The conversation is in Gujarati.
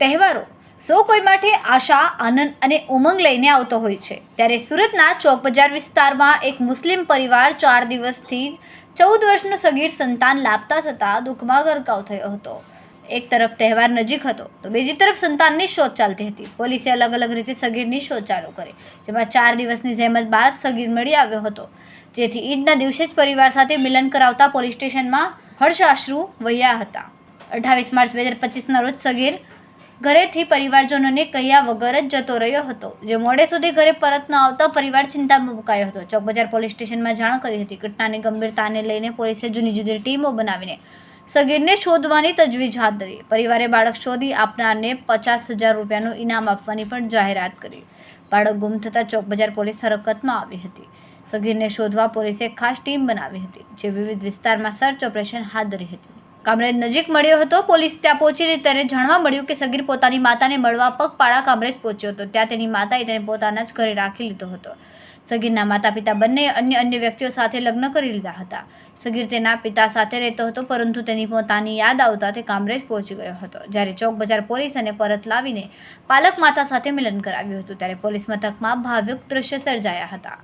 તહેવારો સૌ કોઈ માટે આશા, આનંદ અને ઉમંગ લઈને આવતો હોય છે. ત્યારે સુરતના ચોક બજાર વિસ્તારમાં એક મુસ્લિમ પરિવાર ચાર દિવસથી ચૌદ વર્ષનું સગીર સંતાન લાપતા થતાં દુઃખમાં ગરકાવ થયો હતો. એક તરફ તહેવાર નજીક હતો, તો બીજી તરફ સંતાનની શોધ ચાલતી હતી. પોલીસે અલગ અલગ રીતે સગીરની શોધ ચાલુ કરી, જેમાં ચાર દિવસની જહેમત બાદ સગીર મળી આવ્યો હતો. જેથી ઈદના દિવસે જ પરિવાર સાથે મિલન કરાવતા પોલીસ સ્ટેશનમાં હર્ષાશ્રુ વહ્યા હતા. અઠ્ઠાવીસ માર્ચ બે હજાર પચીસના રોજ સગીર ઘરેથી પરિવારજનોને કહ્યા વગર જ જતો રહ્યો હતો. જે મોડે સુધી ઘરે પરત ન આવતા પરિવાર ચિંતામાં મુકાયો હતો. ચોકબજાર પોલીસ સ્ટેશનમાં જાણ કરી હતી. ઘટનાની ગંભીરતાને લઈને પોલીસે જુદી જુદી ટીમો બનાવીને સગીરને શોધવાની તજવીજ હાથ ધરી. પરિવારે બાળક શોધી આપનારને પચાસ હજાર રૂપિયાનું ઇનામ આપવાની પણ જાહેરાત કરી. બાળક ગુમ થતાં ચોકબજાર પોલીસ હરકતમાં આવી હતી. સગીરને શોધવા પોલીસે ખાસ ટીમ બનાવી હતી, જે વિવિધ વિસ્તારમાં સર્ચ ઓપરેશન હાથ ધરી હતી. કામરેજ નજીક મળ્યો હતો. પોલીસ ત્યાં પહોંચી તેને જાણવા મળ્યું કે સગીર પોતાની માતાને મળવા પગપાળા કામરેજ પહોંચ્યો હતો. ત્યાં તેની માતાએ તેને પોતાના જ ઘરે રાખી લીધો હતો. સગીરના માતા પિતા બંને અન્ય અન્ય વ્યક્તિઓ સાથે લગ્ન કરી લીધા હતા. સગીર તેના પિતા સાથે રહેતો હતો, પરંતુ તેની પોતાની યાદ આવતા તે કામરેજ પહોંચી ગયો હતો. જ્યારે ચોક બજાર પોલીસ અને પરત લાવીને પાલક માતા સાથે મિલન કરાવ્યું હતું, ત્યારે પોલીસ મથકમાં ભાવ્યુક દ્રશ્ય સર્જાયા હતા.